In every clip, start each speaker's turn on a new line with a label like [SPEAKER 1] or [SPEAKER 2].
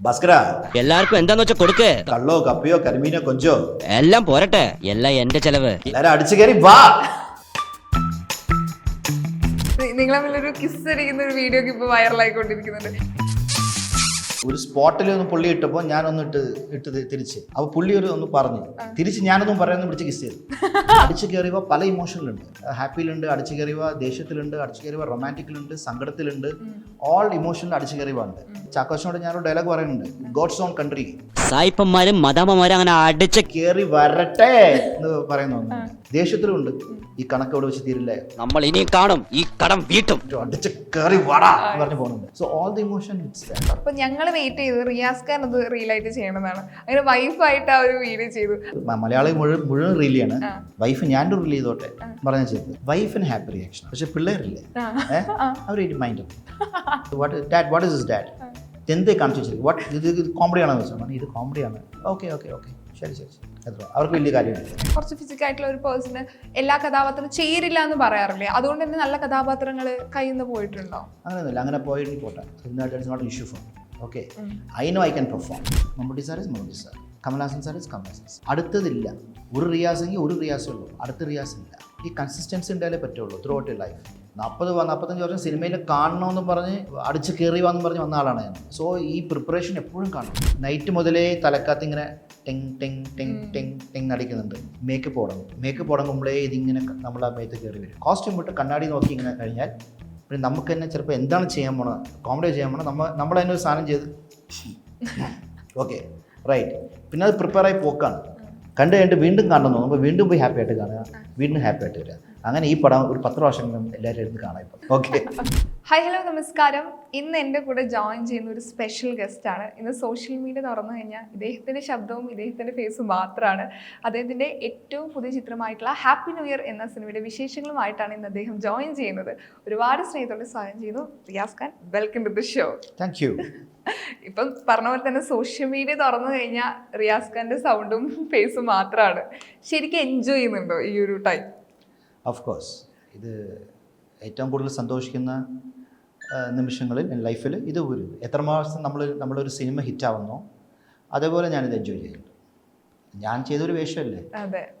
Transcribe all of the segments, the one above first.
[SPEAKER 1] ഭാസ്കര
[SPEAKER 2] എല്ലാവർക്കും എന്താന്ന് വെച്ചാ കൊടുക്ക്.
[SPEAKER 1] കള്ളോ കപ്പിയോ കരിമീനോ കൊഞ്ചോ?
[SPEAKER 2] എല്ലാം പോരട്ടെ. എല്ലാം എന്റെ ചെലവ്.
[SPEAKER 1] എല്ലാരും അടിച്ചു കയറി വാ.
[SPEAKER 3] നിങ്ങൾ തമ്മിലൊരു കിസ് അടിക്കുന്ന ഒരു വീഡിയോ ഇപ്പൊ വൈറലായിക്കൊണ്ടിരിക്കുന്നുണ്ട്
[SPEAKER 1] ഒരു സ്പോട്ടിൽ ഒന്ന് പുള്ളി ഇട്ടപ്പോൾ ഞാനൊന്ന് ഇട്ട് ഇട്ട് തി- തിരിച്ച്. അപ്പൊ പുള്ളി ഒരു ഒന്ന് പറഞ്ഞു. തിരിച്ച് ഞാനൊന്നും പറയാനൊന്നും പിടിച്ച് കിസ് ചെയ്തു. അടിച്ചു കയറിയവ പല ഇമോഷനിലുണ്ട് ഹാപ്പിയിലുണ്ട് അടിച്ചു കയറിയവ ദേഷ്യത്തിലുണ്ട് അടിച്ചു കയറിയവ റൊമാന്റിക്കിലുണ്ട് സങ്കടത്തിലുണ്ട്. ഓൾ ഇമോഷനിൽ അടിച്ചു കയറിയവ ഉണ്ട്. ചാക്കോശനോട് ഞാനൊരു ഡയലോഗ് പറയുന്നുണ്ട്. ഗോഡ്സ് ഓൺ കൺട്രി
[SPEAKER 2] സായിപ്പന്മാരും മദാമ്മമാരും അങ്ങനെ അടിച്ച്
[SPEAKER 1] കയറി വരട്ടെ എന്ന് പറയുന്നു ദേഷ്യത്തിലുണ്ട്. ഈ കണക്ക് എവിടെ വെച്ച് തീരില്ലേ.
[SPEAKER 2] നമ്മൾ ഇനി കാണും. ഈ കടം വീട്ടും.
[SPEAKER 1] അടിച്ച് കയറി വടാ എന്ന് പറഞ്ഞു പോകുന്നുണ്ട്. സോ ഓൾ ദി ഇമോഷൻ
[SPEAKER 3] അപ്പൊ ഞങ്ങൾ വെയിറ്റ് ചെയ്തു റിയാസ് ഖാൻ അത് റീലായിട്ട് ചെയ്യണമെന്നാണ്. അങ്ങനെ വൈഫായിട്ട് ആ ഒരു വീഡിയോ ചെയ്തു.
[SPEAKER 1] മലയാളി മുഴുവൻ മുഴുവൻ റീലിയാണ് വൈഫ് ഞാൻ റീൽ ചെയ്തോട്ടെ പറഞ്ഞ ചെയ്തത്. വൈഫിന് ഹാപ്പി റിയാക്ഷൻ പക്ഷെ പിള്ളേരില്ലേ? അവർ mind what dad what is is dad എന്തേ കാണിച്ചു വാട്ട് ഇത് കോമഡിയാണെന്ന് വെച്ചാൽ ഇത് കോമഡിയാണ് ഓക്കെ ഓക്കെ ഓക്കെ ശരി ശരി എത്ര അവർക്ക് വലിയ കാര്യമില്ല.
[SPEAKER 3] കുറച്ച് ഫിസിക്കൽ ആയിട്ടുള്ള ഒരു പേഴ്സണ് എല്ലാ കഥാപാത്രം ചേരില്ല എന്ന് പറയാറില്ലേ? അതുകൊണ്ട് തന്നെ നല്ല കഥാപാത്രങ്ങൾ കയ്യിൽ നിന്ന് പോയിട്ടുണ്ടോ?
[SPEAKER 1] അങ്ങനെയൊന്നുമില്ല. അങ്ങനെ പോയിട്ട് പോട്ടെ. Not issue for okay I know I can perform Mammootty sir is Mammootty sir Kamal Haasan sir is Kamal Haasan sir അടുത്തതില്ല. ഒരു റിയാസെങ്കിൽ ഒരു റിയാസേ ഉള്ളൂ. അടുത്ത റിയാസ് ഇല്ല. ഈ കൺസിസ്റ്റൻസി ഉണ്ടായാലേ പറ്റുള്ളൂ ത്രൂ ഔട്ട് ലൈഫ് നാൽപ്പത് നാൽപ്പത്തഞ്ച് വർഷം സിനിമയിൽ കാണണമെന്ന് പറഞ്ഞ് അടിച്ച് കയറി വന്ന് പറഞ്ഞ് വന്ന ആളാണ് ഞാൻ. സോ ഈ പ്രിപ്പറേഷൻ എപ്പോഴും കാണും. നൈറ്റ് മുതലേ തലക്കാത്ത ഇങ്ങനെ ടെങ് ടെങ് ടെങ് ടെങ് ടെങ് അടിക്കുന്നുണ്ട്. മേക്കപ്പ് തുടങ്ങും മേക്കപ്പ് തുടങ്ങുമ്പോഴേ ഇതിങ്ങനെ നമ്മൾ ആ മേത്ത് കയറി വരും. കോസ്റ്റ്യൂം വിട്ട് കണ്ണാടി നോക്കി ഇങ്ങനെ കഴിഞ്ഞാൽ പിന്നെ നമുക്ക് തന്നെ ചിലപ്പോൾ എന്താണ് ചെയ്യാൻ പോണത് കോമഡി ചെയ്യാൻ പോണത് നമ്മൾ നമ്മൾ തന്നെ ഒരു സാധനം ചെയ്ത് ഓക്കെ റൈറ്റ് പിന്നെ അത് പ്രിപ്പയർ ആയി പോക്കാണ്. കണ്ടു കഴിഞ്ഞിട്ട് വീണ്ടും കാണണം തോന്നുമ്പോൾ വീണ്ടും പോയി ഹാപ്പി ആയിട്ട് കാണുക. വീണ്ടും ഹാപ്പി ആയിട്ട് വരിക. അങ്ങനെ ഈ പടം ഒരു പത്ത് പ്രാവശ്യം എല്ലാവരും എടുത്ത് കാണാം ഇപ്പം. ഓക്കെ
[SPEAKER 3] ഹായ് ഹലോ നമസ്കാരം. ഇന്ന് എന്റെ കൂടെ ജോയിൻ ചെയ്യുന്ന ഒരു സ്പെഷ്യൽ ഗസ്റ്റ് ആണ്. ഇന്ന് സോഷ്യൽ മീഡിയ തുറന്നു കഴിഞ്ഞാൽ ഇദ്ദേഹത്തിന്റെ ശബ്ദവും ഇദ്ദേഹത്തിന്റെ ഫേസും മാത്രമാണ് അദ്ദേഹത്തിന്റെ ഏറ്റവും പുതിയ ചിത്രമായിട്ടുള്ള ഹാപ്പി ന്യൂ ഇയർ എന്ന സിനിമയുടെ വിശേഷങ്ങളുമായിട്ടാണ് ഇന്ന് അദ്ദേഹം ജോയിൻ ചെയ്യുന്നത്. ഒരുപാട് സ്നേഹത്തോടെ സ്വാഗതം ചെയ്യുന്നു. Riyaz Khan welcome to the show
[SPEAKER 1] thank you
[SPEAKER 3] ഇപ്പം പറഞ്ഞ പോലെ തന്നെ സോഷ്യൽ മീഡിയ തുറന്നു കഴിഞ്ഞാൽ റിയാസ് ഖാന്റെ സൗണ്ടും ഫേസും മാത്രമാണ് ശരിക്കും എൻജോയ് ചെയ്യുന്നുണ്ടോ ഈ ഒരു ടൈം
[SPEAKER 1] ഓഫ് കോഴ്സ് ഇത് ഏറ്റവും കൂടുതൽ സന്തോഷിക്കുന്ന നിമിഷങ്ങളിൽ ലൈഫിൽ ഇത് ഒരു എത്ര എത്രമാസം നമ്മൾ നമ്മളൊരു സിനിമ ഹിറ്റാവുന്നോ അതേപോലെ ഞാനിത് എൻജോയ് ചെയ്യുന്നുണ്ട്. ഞാൻ ചെയ്തൊരു വേഷമല്ലേ?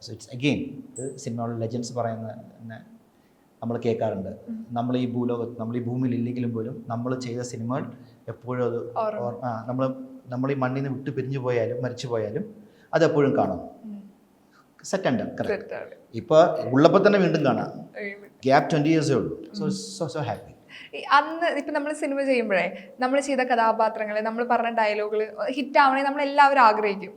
[SPEAKER 1] സോ ഇറ്റ്സ് അഗെയിൻ ഇത് സിനിമകളുടെ ലെജൻസ് പറയുന്ന നമ്മൾ കേൾക്കാറുണ്ട്. നമ്മൾ ഈ ഭൂലോകത്ത് നമ്മൾ ഈ ഭൂമിയിൽ ഇല്ലെങ്കിലും പോലും നമ്മൾ ചെയ്ത സിനിമകൾ എപ്പോഴും അത്. നമ്മൾ നമ്മൾ ഈ മണ്ണിൽ നിന്ന് വിട്ടു പിരിഞ്ഞു പോയാലും മരിച്ചു പോയാലും അതെപ്പോഴും കാണും. സെറ്റ് ഇപ്പൊ കറക്റ്റ്
[SPEAKER 3] തെറ്റാണ്
[SPEAKER 1] ഇപ്പോൾ ഉള്ളപ്പോൾ തന്നെ വീണ്ടും കാണാം. ഗ്യാപ് ട്വന്റി ഇയേഴ്സേ ഉള്ളൂ. സോ സോ സോ ഹാപ്പി
[SPEAKER 3] അന്ന് ഇപ്പം നമ്മൾ സിനിമ ചെയ്യുമ്പോഴേ നമ്മൾ ചെയ്ത കഥാപാത്രങ്ങൾ നമ്മൾ പറഞ്ഞ ഡയലോഗുകൾ ഹിറ്റ് ആവണേ നമ്മൾ എല്ലാവരും ആഗ്രഹിക്കും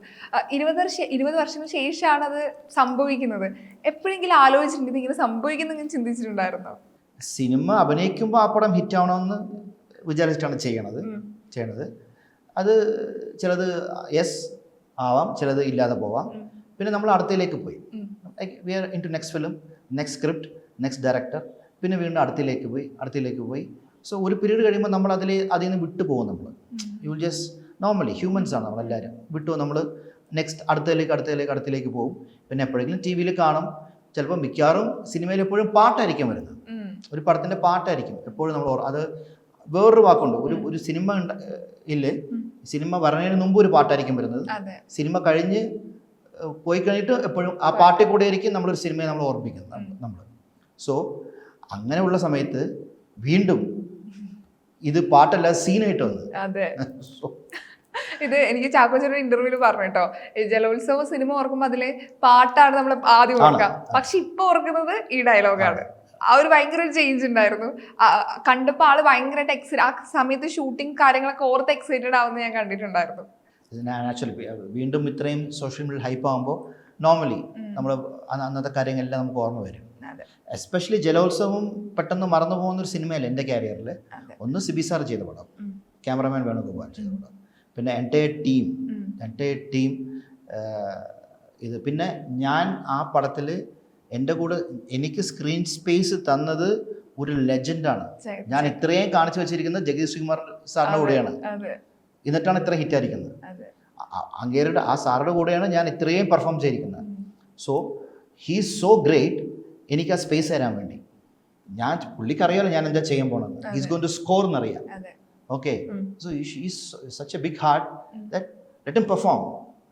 [SPEAKER 3] ഇരുപത് വർഷം ഇരുപത് വർഷത്തിന് ശേഷമാണ് അത് സംഭവിക്കുന്നത്. എപ്പോഴെങ്കിലും ആലോചിച്ചിട്ടുണ്ട് ഇങ്ങനെ സംഭവിക്കുന്നെങ്കിലും ചിന്തിച്ചിട്ടുണ്ടായിരുന്നോ?
[SPEAKER 1] സിനിമ അഭിനയിക്കുമ്പോൾ ആ പടം ഹിറ്റ് ആവണമെന്ന് വിചാരിച്ചിട്ടാണ് ചെയ്യണത്. ചെയ്യണത്. അത് ചിലത് യെസ് ആവാം ചിലത് ഇല്ലാതെ പോവാം. പിന്നെ നമ്മൾ അടുത്തയിലേക്ക് പോയി. We are into next film next script next director പിന്നെ വീണ്ടും അടുത്തയിലേക്ക് പോയി അടുത്തയിലേക്ക് പോയി. സോ ഒരു പീരീഡ് കഴിയുമ്പോൾ നമ്മൾ അതിൽ അതിൽ നിന്ന് വിട്ടു പോകും നമ്മൾ യു ജസ്റ്റ് നോർമലി ഹ്യൂമൻസ് ആണ് നമ്മളെല്ലാവരും വിട്ടു നമ്മൾ നെക്സ്റ്റ് അടുത്തയിലേക്ക് അടുത്തയിലേക്ക് അടുത്തയിലേക്ക് പോകും. പിന്നെ എപ്പോഴെങ്കിലും ടി വിയിൽ കാണും. ചിലപ്പോൾ മിക്കവാറും സിനിമയിൽ എപ്പോഴും പാട്ടായിരിക്കും വരുന്നത്. ഒരു പടത്തിന്റെ പാട്ടായിരിക്കും എപ്പോഴും നമ്മൾ അത് വേറൊരു വാക്കുണ്ട്. ഒരു ഒരു സിനിമ ഉണ്ട് ഇല്ല? സിനിമ വരണതിന് മുമ്പ് ഒരു പാട്ടായിരിക്കും വരുന്നത്. സിനിമ കഴിഞ്ഞ് പോയി കഴിഞ്ഞിട്ട് എപ്പോഴും ആ പാട്ടിൽ കൂടെ ആയിരിക്കും നമ്മളൊരു സിനിമയെ നമ്മൾ ഓർമ്മിക്കുന്നത് നമ്മൾ. സോ അങ്ങനെയുള്ള സമയത്ത് വീണ്ടും ഇത് പാട്ടല്ല സീനായിട്ട് വന്നത്.
[SPEAKER 3] അതെ. ഇത് എനിക്ക് ചാക്കോച്ചയുടെ ഇന്റർവ്യൂൽ പറഞ്ഞു കേട്ടോ. ജലോത്സവ സിനിമ ഓർക്കുമ്പോൾ അതിലെ പാട്ടാണ് നമ്മൾ ആദ്യം ഓർക്കുക പക്ഷെ ഇപ്പൊ ഓർക്കുന്നത് ഈ ഡയലോഗാണ് ആ ഒരു ഭയങ്കര ഒരു ചേഞ്ച് ഉണ്ടായിരുന്നു. കണ്ടപ്പോ കണ്ടപ്പോൾ ആൾ ഭയങ്കരമായിട്ട് എക്സൈറ്റ് ആ സമയത്ത് ഷൂട്ടിംഗ് കാര്യങ്ങളൊക്കെ ഓർത്ത് എക്സൈറ്റഡ് ആവുന്ന ഞാൻ കണ്ടിട്ടുണ്ടായിരുന്നു.
[SPEAKER 1] ആക്ച്വലി വീണ്ടും ഇത്രയും സോഷ്യൽ മീഡിയ ഹൈപ്പ് ആകുമ്പോൾ നോർമലി നമ്മൾ അന്നത്തെ കാര്യങ്ങളെല്ലാം നമുക്ക് ഓർമ്മ വരും. എസ്പെഷ്യലി ജലോത്സവം പെട്ടെന്ന് മറന്നു പോകുന്ന ഒരു സിനിമയല്ല എന്റെ കാരിയറിൽ ഒന്ന് സിബി സാർ ചെയ്ത പടം. ക്യാമറമാൻ വേണുഗോപാൽ ചെയ്ത പടം. പിന്നെ എന്റെ ടീം എന്റെ ടീം ഇത്. പിന്നെ ഞാൻ ആ പടത്തിൽ എന്റെ കൂടെ എനിക്ക് സ്ക്രീൻ സ്പേസ് തന്നത് ഒരു ലെജൻഡാണ്. ഞാൻ ഇത്രയും കാണിച്ചു വെച്ചിരിക്കുന്നത് ജഗദീഷ് കുമാർ സാറിന്റെ കൂടെയാണ്. എന്നിട്ടാണ് ഇത്ര ഹിറ്റായിരിക്കുന്നത് അങ്ങേരുടെ ആ സാറുടെ കൂടെയാണ് ഞാൻ ഇത്രയും പെർഫോം ചെയ്തിരിക്കുന്നത്. സോ ഹീസ് സോ ഗ്രേറ്റ് എനിക്ക് ആ സ്പേസ് തരാൻ വേണ്ടി. ഞാൻ പുള്ളിക്കറിയാലോ ഞാൻ എന്താ ചെയ്യാൻ പോണത്. ഹീസ് ഗോയിൻ ടു സ്കോർ എന്നറിയാം.
[SPEAKER 3] അതെ.
[SPEAKER 1] Okay, such a big heart a big heart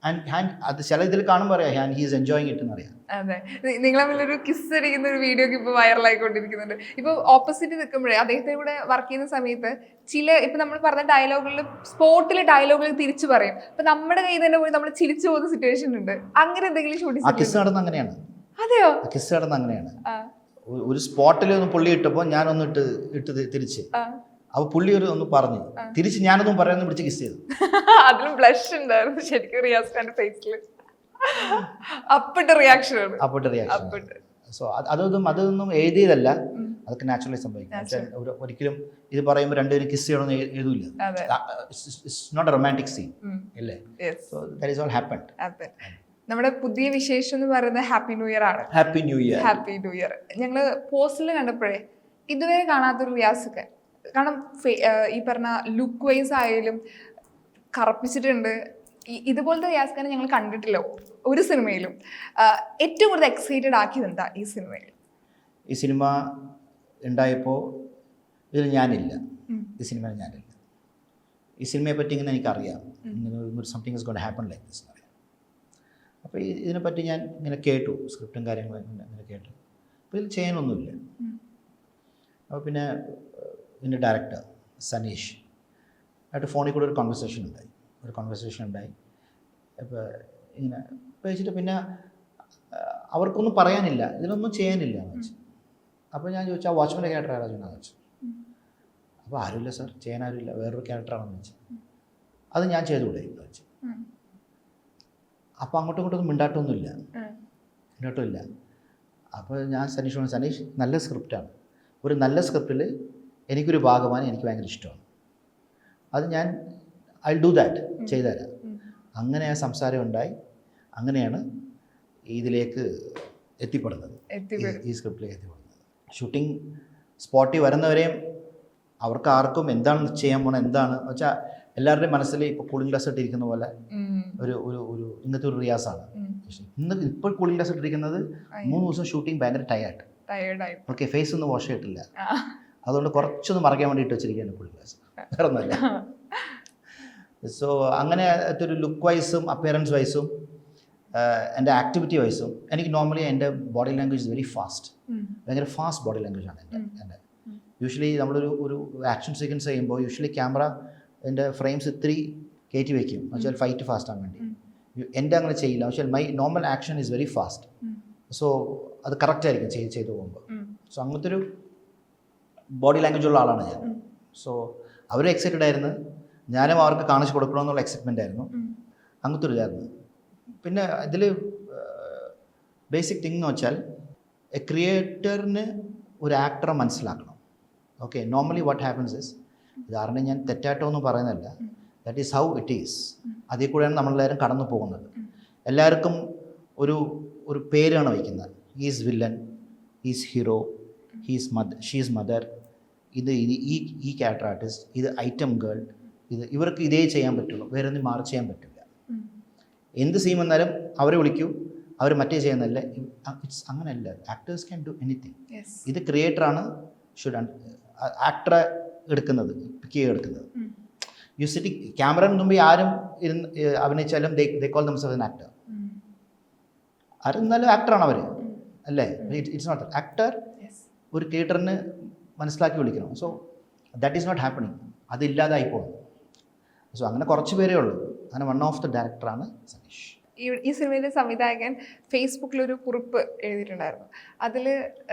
[SPEAKER 1] അത് ചില ഇതിൽ കാണുമ്പോൾ അറിയാം ഹീസ് എൻജോയിങ് ഇറ്റ് എന്നറിയാം
[SPEAKER 3] അതെ. നിങ്ങൾ തമ്മിലൊരു കിസ് അടിക്കുന്ന ഒരു വീഡിയോ ഒക്കെ ഇപ്പൊ വൈറലായിക്കൊണ്ടിരിക്കുന്നുണ്ട് ഇപ്പൊ ഓപ്പോസിറ്റ് നിൽക്കുമ്പോഴേ അദ്ദേഹത്തിന് കൂടെ വർക്ക് ചെയ്യുന്ന സമയത്ത് ചില ഇപ്പൊ നമ്മൾ പറഞ്ഞ ഡയലോഗുകളിൽ സ്പോട്ടിൽ ഡയലോഗുകൾ തിരിച്ചു പറയും. അപ്പം നമ്മുടെ കയ്യിൽ തന്നെ പോയി നമ്മൾ ചിരിച്ചു പോകുന്ന സിറ്റുവേഷൻ ഉണ്ട്. അങ്ങനെ എന്തെങ്കിലും ഷൂട്ടിംഗ്
[SPEAKER 1] കിസ് നടന്ന അങ്ങനെയാണ്.
[SPEAKER 3] അതെയോ?
[SPEAKER 1] കിസ് നടന്ന അങ്ങനെയാണ്. ഒരു- സ്പോട്ടിൽ ഒന്ന് പുള്ളി ഇട്ടപ്പോൾ ഞാനൊന്ന് ഇട്ട് ഇട്ട് തിരിച്ച്.
[SPEAKER 3] ആ.
[SPEAKER 1] അപ്പോൾ പുള്ളി ഒരു ഒന്ന് പറഞ്ഞു. തിരിച്ച് ഞാനൊന്നും പറയാന്ന് പിടിച്ച് കിസ് ചെയ്തു.
[SPEAKER 3] അതിലും ബ്ലഷ് ഉണ്ടായിരുന്നു ശരിക്കും റിയാസ് ഫേസിൽ അപ്പിട്ട റിയാക്ഷൻ
[SPEAKER 1] അപ്പോട്ട് റിയാക്ഷൻ സോ അതൊന്നും അതൊന്നും എഴുതിയതല്ല. അതൊക്കെ നാച്ചുറലി സംഭവിക്കും. ഒരു- ഒരിക്കലും ഇത് പറയുമ്പോൾ രണ്ടുപേരും കിസ് ചെയ്യണമെന്ന്
[SPEAKER 3] എഴുതില്ല.
[SPEAKER 1] It's not a romantic scene. അല്ലേ? So that is all happen
[SPEAKER 3] നമ്മുടെ പുതിയ വിശേഷം എന്ന് പറയുന്നത് ഹാപ്പി ന്യൂ ഇയർ ആണ്.
[SPEAKER 1] Happy new year
[SPEAKER 3] happy new year ഞങ്ങൾ പോസ്റ്റിൽ കണ്ടപ്പോഴേ ഇതുവരെ കാണാത്തൊരു റിയാസൊക്കെ കാരണം ഈ പറഞ്ഞ ലുക്ക് വൈസ് ആയാലും കറപ്പിച്ചിട്ടുണ്ട്. ഇതുപോലത്തെ റിയാസ്ഖാനെ ഞങ്ങൾ കണ്ടിട്ടില്ല ഒരു സിനിമയിലും. ഏറ്റവും കൂടുതൽ എക്സൈറ്റഡ് ആക്കിയത് എന്താ ഈ സിനിമയിൽ?
[SPEAKER 1] ഈ സിനിമ ഉണ്ടായപ്പോൾ ഇതിൽ ഞാനില്ല. ഈ സിനിമയിൽ ഞാനില്ല. ഈ സിനിമയെ പറ്റി ഇങ്ങനെ എനിക്കറിയാം. ഇങ്ങനെ something is got happen like this അറിയാം അപ്പോൾ ഈ ഇതിനെപ്പറ്റി ഞാൻ ഇങ്ങനെ കേട്ടു. സ്ക്രിപ്റ്റും കാര്യങ്ങളും ഇങ്ങനെ കേട്ടു. അപ്പോൾ ഇതിൽ ചെയ്യാനൊന്നുമില്ല. അപ്പോൾ പിന്നെ ഇതിന്റെ ഡയറക്ടർ സനീഷ്. ആയിട്ട് ഫോണിൽ കൂടെ ഒരു കോൺവെർസേഷൻ ഉണ്ടായി. ഒരു കോൺവെർസേഷൻ ഉണ്ടായി. അപ്പോൾ ഇങ്ങനെ വെച്ചിട്ട് പിന്നെ അവർക്കൊന്നും പറയാനില്ല. ഇതിനൊന്നും ചെയ്യാനില്ല എന്ന് വെച്ചു. അപ്പോൾ ഞാൻ ചോദിച്ചു വാച്ച്മാൻ വാച്ച്മാന്റെ ക്യാരക്ടർ ആരാ? ചെയ്യുന്നതെന്ന് വെച്ചു അപ്പോൾ ആരുമില്ല സർ ചെയ്യാൻ ആരുമില്ല. വേറൊരു ക്യാരക്ടറാണെന്ന് വെച്ചു. അത് ഞാൻ ചെയ്തു എന്ന് വെച്ചു. അപ്പോൾ അങ്ങോട്ടും ഇങ്ങോട്ടും മിണ്ടാട്ടമൊന്നുമില്ല. മിണ്ടാട്ടമില്ല അപ്പോൾ ഞാൻ സനീഷ് സനീഷ് നല്ല സ്ക്രിപ്റ്റാണ് ഒരു നല്ല സ്ക്രിപ്റ്റിൽ എനിക്കൊരു ഭാഗമാണ് എനിക്ക് ഭയങ്കര ഇഷ്ടമാണ്. അത് ഞാൻ ഐ ഡു ദാറ്റ് ചെയ്തുതരാം. അങ്ങനെ ആ സംസാരം ഉണ്ടായി. അങ്ങനെയാണ് ഇതിലേക്ക് എത്തിപ്പെടുന്നത്.
[SPEAKER 3] എത്തിപ്പെടും
[SPEAKER 1] ഈ- സ്ക്രിപ്റ്റിലേക്ക് എത്തിപ്പെടുന്നത്. ഷൂട്ടിംഗ് സ്പോട്ടിൽ വരുന്നവരെയും അവർക്ക് ആർക്കും എന്താണ് ചെയ്യാൻ പോണത് എന്താണ്? വെച്ചാൽ എല്ലാവരുടെയും മനസ്സിൽ ഇപ്പോൾ കൂളിംഗ് ഗ്ലാസ് ഇട്ടിരിക്കുന്ന പോലെ ഒരു ഒരു ഒരു ഇങ്ങനത്തെ ഒരു റിയാസാണ്.
[SPEAKER 3] പക്ഷേ
[SPEAKER 1] ഇന്ന് ഇപ്പോൾ കൂളിംഗ് ഗ്ലാസ് ഇട്ടിരിക്കുന്നത് മൂന്ന് ദിവസം ഷൂട്ടിംഗ് ഭയങ്കര ടയർഡ് ഓക്കെ ഫേസ് ഒന്നും വാഷ് ചെയ്തിട്ടില്ല. അതുകൊണ്ട് കുറച്ചൊന്ന് മറയ്ക്കാൻ വേണ്ടിയിട്ട് വെച്ചിരിക്കുകയാണ് പുള്ളി ഗ്ലാസ് വേറെ ഒന്നുമല്ല സോ അങ്ങനെ ഒരു ലുക്ക് വൈസും അപ്പിയറൻസ് വൈസും എന്റെ ആക്ടിവിറ്റി വൈസും എനിക്ക് നോർമലി എന്റെ ബോഡി ലാംഗ്വേജ് വെരി ഫാസ്റ്റ്. ഭയങ്കര ഫാസ്റ്റ് ബോഡി ലാംഗ്വേജ് ആണ് എന്റെ എന്റെ. യൂഷ്വലി നമ്മളൊരു ഒരു ആക്ഷൻ സീക്വൻസ് ചെയ്യുമ്പോൾ യൂഷ്വലി ക്യാമറ എന്റെ ഫ്രെയിംസ് ഇത്തിരി കയറ്റി വയ്ക്കും. എന്നുവെച്ചാൽ ഫൈറ്റ് ഫാസ്റ്റ് ആകാൻ വേണ്ടി. എന്റെ അങ്ങനെ ചെയ്യില്ല. പക്ഷേ my normal action is very fast so അത് കറക്റ്റ് ആയിരിക്കും ചെയ്ത് ചെയ്തു പോകുമ്പോൾ. സോ അങ്ങനത്തെ ഒരു ബോഡി ലാംഗ്വേജ് ഉള്ള ആളാണ് ഞാൻ. സോ അവരും എക്സൈറ്റഡ് ആയിരുന്നു. ഞാനും അവർക്ക് കാണിച്ചു കൊടുക്കണമെന്നുള്ള എക്സൈറ്റ്മെന്റ് ആയിരുന്നു. അങ്ങനത്തെ ഒരു ഇതായിരുന്നു പിന്നെ ഇതിൽ ബേസിക് തിങ് എന്ന് വെച്ചാൽ എ ക്രിയേറ്ററിന് ഒരു ആക്ടറെ മനസ്സിലാക്കണം. Okay normally what happens is ഇതാറിനെ ഞാൻ തെറ്റായിട്ടോ ഒന്നും പറയുന്നില്ല that is how it is അതിൽ കൂടെയാണ് നമ്മളെല്ലാവരും കടന്നു പോകുന്നത്. എല്ലാവർക്കും ഒരു ഒരു പേരാണ് വയ്ക്കുന്നത്. Is villain is hero his mother she's mother ഇത് ഈ ഈ ക്യാരക്ടർ ആർട്ടിസ്റ്റ് ഇത് ഐറ്റം ഗേൾ ഇത് ഇവർക്ക് ഇതേ ചെയ്യാൻ പറ്റുള്ളൂ. വേറെ ഒന്നും മാറി ചെയ്യാൻ പറ്റില്ല. എന്ത് സീൻ വന്നാലും അവരെ വിളിക്കൂ. അവർ മറ്റേ ചെയ്യുന്നല്ല ഇറ്റ്സ് അങ്ങനെയല്ല. Actors can do anything. ഇത് ക്രിയേറ്ററാണ് ഷുഡ് ആക്ടറെ എടുക്കുന്നത് പിക്ക് ചെയ്ത് എടുക്കുന്നത്. യു സിറ്റി ക്യാമറന് മുമ്പ് ആരും ഇരുന്ന് അഭിനയിച്ചാലും they call themselves an actor
[SPEAKER 3] ആരും
[SPEAKER 1] എന്നാലും ആക്ടറാണ് അവർ അല്ലേ? ഇറ്റ്സ് നോട്ട് ആക്ടർ ഒരു തിയേറ്ററിന് മനസ്സിലാക്കി വിളിക്കണം. So that is not happening അതില്ലാതായി പോകുന്നു. സോ അങ്ങനെ കുറച്ച് പേരേ ഉള്ളൂ. അങ്ങനെ വൺ ഓഫ് ദ ഡയറക്ടറാണ് സനീഷ്
[SPEAKER 3] ഈ ഈ സിനിമയിലെ സംവിധായകൻ ഫേസ്ബുക്കിൽ ഒരു കുറിപ്പ് എഴുതിയിട്ടുണ്ടായിരുന്നു. അതിൽ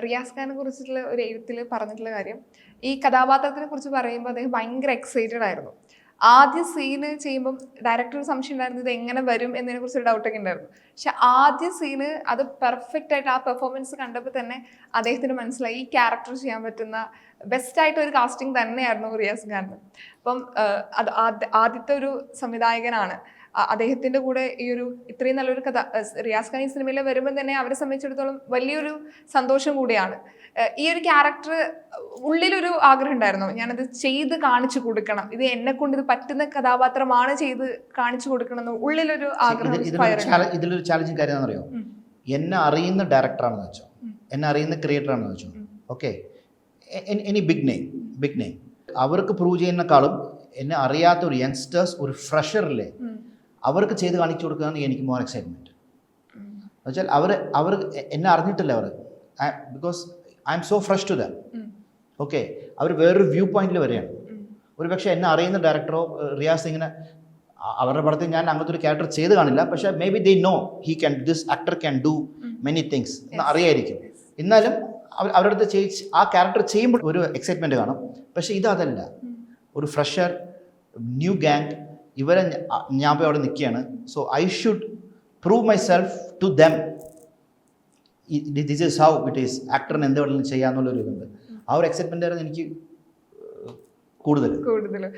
[SPEAKER 3] റിയാസ് ഖാനെ കുറിച്ചിട്ടുള്ള ഒരു എഴുത്തിൽ പറഞ്ഞിട്ടുള്ള കാര്യം ഈ കഥാപാത്രത്തിനെ കുറിച്ച് പറയുമ്പോൾ അദ്ദേഹം ഭയങ്കര എക്സൈറ്റഡ് ആയിരുന്നു. ആദ്യ സീന് ചെയ്യുമ്പം ഡയറക്ടർ സംശയം ഉണ്ടായിരുന്നു ഇത് എങ്ങനെ വരും എന്നതിനെ കുറിച്ച് ഡൗട്ടൊക്കെ ഉണ്ടായിരുന്നു. പക്ഷെ ആദ്യ സീന് അത് പെർഫെക്റ്റ് ആയിട്ട് ആ പെർഫോമൻസ് കണ്ടപ്പോൾ തന്നെ അദ്ദേഹത്തിന് മനസ്സിലായി ഈ ക്യാരക്ടർ ചെയ്യാൻ പറ്റുന്ന ബെസ്റ്റ് ആയിട്ട് ഒരു കാസ്റ്റിംഗ് തന്നെയായിരുന്നു റിയാസ് ഖാൻ. അപ്പം അത് ആദ്യ- ആദ്യത്തെ ഒരു സംവിധായകനാണ്. അദ്ദേഹത്തിന്റെ കൂടെ ഈ ഒരു ഇത്രയും നല്ലൊരു കഥ റിയാസ് ഖാൻ ഈ സിനിമയിൽ വരുമ്പോൾ തന്നെ അവരെ സംബന്ധിച്ചിടത്തോളം വലിയൊരു സന്തോഷം കൂടിയാണ്. ഈ ഒരു ക്യാരക്ടർ ഉള്ളിലൊരു ആഗ്രഹം ഉണ്ടായിരുന്നു. ഞാനത് ചെയ്ത് കാണിച്ചു കൊടുക്കണം. ഇത് എന്നെ കൊണ്ട് ഇത് പറ്റുന്ന കഥാപാത്രമാണ് ചെയ്ത് കാണിച്ചു കൊടുക്കണം എന്ന് ഉള്ളിലൊരു ആഗ്രഹം
[SPEAKER 1] ഇതിലൊരു ചാല- ഇതിലൊരു ചാലഞ്ചിങ് കാര്യം എന്നറിയോ എന്നെ അറിയുന്ന ഡയറക്ടറാണെന്ന് വെച്ചോ. എന്നെ അറിയുന്ന ക്രിയേറ്ററാണെന്ന് വെച്ചോ. Okay any big name big name അവർക്ക് പ്രൂവ് ചെയ്യുന്നേക്കാളും എന്നെ അറിയാത്ത ഒരു യങ്സ്റ്റേഴ്സ് ഒരു ഫ്രഷറിലെ അവർക്ക് ചെയ്ത് കാണിച്ചു കൊടുക്കുകയാണ് എനിക്ക് മോർ എക്സൈറ്റ്മെന്റ് എന്നുവെച്ചാൽ അവർ അവർ എന്നെ അറിഞ്ഞിട്ടില്ല അവർ because I am so fresh to the okay അവർ വേറൊരു വ്യൂ പോയിന്റിൽ വരെയാണ് ഒരു പക്ഷേ എന്നെ അറിയുന്ന ഡയറക്ടറോ റിയാസ് ഇങ്ങനെ അവരുടെ പടത്തിൽ ഞാൻ അങ്ങനത്തെ ഒരു ക്യാരക്ടർ ചെയ്ത് കാണില്ല. പക്ഷേ maybe they know he can this actor can do many things എന്ന് അറിയായിരിക്കും. എന്നാലും അവർ അവരുടെ അടുത്ത് ചെയ്ച്ച് ആ ക്യാരക്ടർ ചെയ്യുമ്പോൾ ഒരു എക്സൈറ്റ്മെന്റ് കാണും. പക്ഷേ ഇതതല്ല. ഒരു ഫ്രഷർ ന്യൂ ഗാങ് ഇവരെ ഞാൻ പോയി അവിടെ നിൽക്കുകയാണ്. So I should prove myself to them this is how it is ആക്ടറിന് എന്ത് വേണമെങ്കിലും ചെയ്യാന്നുള്ളൊരു ഇതുണ്ട്. ആ ഒരു എക്സൈറ്റ്മെന്റ് ആയിരുന്നു എനിക്ക് കൂടുതൽ
[SPEAKER 3] കൂടുതൽ